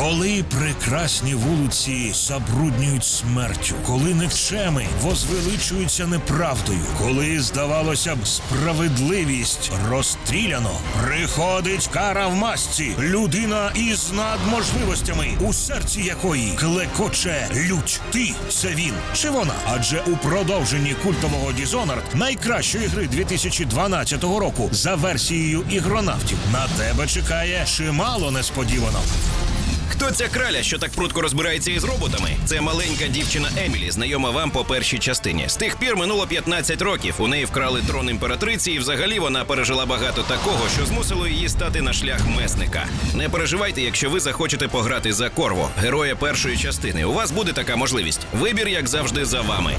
Коли прекрасні вулиці забруднюють смертю, коли никчеми возвеличуються неправдою, коли, здавалося б, справедливість розстріляно, приходить кара в масці, людина із надможливостями, у серці якої клекоче лють. Ти це він чи вона? Адже у продовженні культового Dishonored, найкращої гри 2012 року, за версією ігронавтів, на тебе чекає чимало несподіванок. Хто ця краля, що так прудко розбирається із роботами? Це маленька дівчина Емілі, знайома вам по першій частині. З тих пір минуло 15 років. У неї вкрали трон імператриці, і взагалі вона пережила багато такого, що змусило її стати на шлях месника. Не переживайте, якщо ви захочете пограти за Корво, героя першої частини. У вас буде така можливість. Вибір, як завжди, за вами.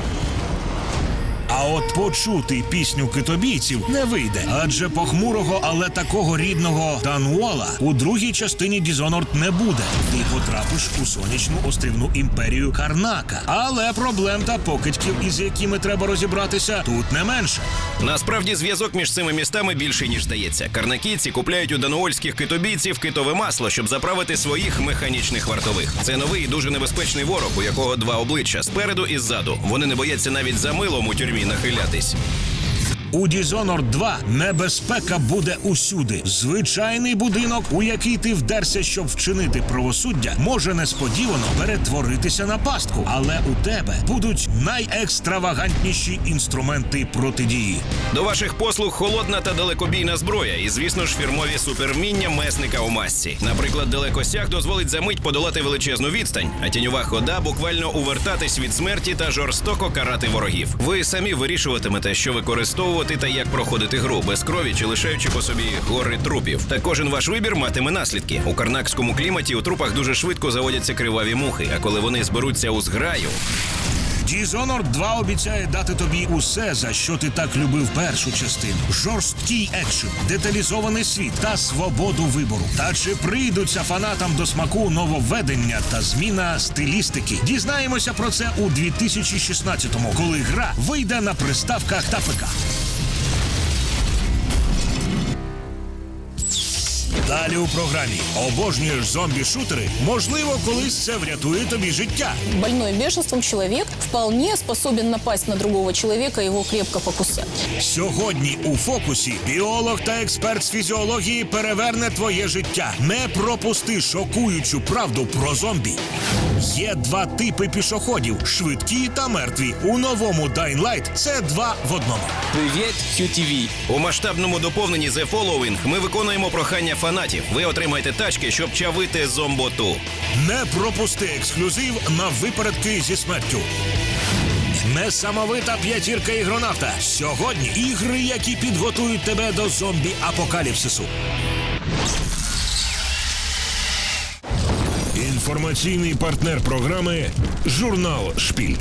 А от почути пісню китобійців не вийде, адже похмурого, але такого рідного Дануола у другій частині Dishonored не буде. Ти потрапиш у сонячну острівну імперію Карнака. Але проблем та покидьків, із якими треба розібратися, тут не менше. Насправді зв'язок між цими містами більший ніж здається. Карнакійці купляють у дануольських китобійців китове масло, щоб заправити своїх механічних вартових. Це новий і дуже небезпечний ворог, у якого два обличчя спереду і ззаду. Вони не бояться навіть за милом у тюрмі нахилятись. У Dishonored 2 небезпека буде усюди. Звичайний будинок, у який ти вдерся, щоб вчинити правосуддя, може несподівано перетворитися на пастку. Але у тебе будуть найекстравагантніші інструменти протидії. До ваших послуг холодна та далекобійна зброя, і звісно ж фірмові супервміння месника у масці. Наприклад, далекосяг дозволить за мить подолати величезну відстань, а тіньова хода буквально увертатись від смерті та жорстоко карати ворогів. Ви самі вирішуватимете, що використовувати та як проходити гру без крові чи лишаючи по собі гори трупів. Та кожен ваш вибір матиме наслідки. У карнакському кліматі у трупах дуже швидко заводяться криваві мухи, а коли вони зберуться у зграю, Dishonored 2 обіцяє дати тобі усе, за що ти так любив першу частину: жорсткий екшен, деталізований світ та свободу вибору. Та чи прийдуться фанатам до смаку нововведення та зміна стилістики? Дізнаємося про це у 2016-му, коли гра вийде на приставках та ПК. Далі у програмі обожнюєш зомбі-шутери? Можливо, колись це врятує тобі життя. Больной бешенством человек вполне способен напасть на другого человека и его крепко покусать. Сьогодні у фокусі біолог та експерт з фізіології переверне твоє життя. Не пропусти шокуючу правду про зомбі. Є два типи пішоходів: швидкі та мертві. У новому Dying Light це два в одному. Привет, QTV. у масштабному доповненні The Following ми виконуємо прохання фанатів. Ви отримаєте тачки, щоб чавити зомботу. Не пропусти ексклюзив на випередки зі смертю. Несамовита п'ятірка ігронавта. Сьогодні ігри, які підготують тебе до зомбі-апокаліпсису. Інформаційний партнер програми Журнал Шпіль.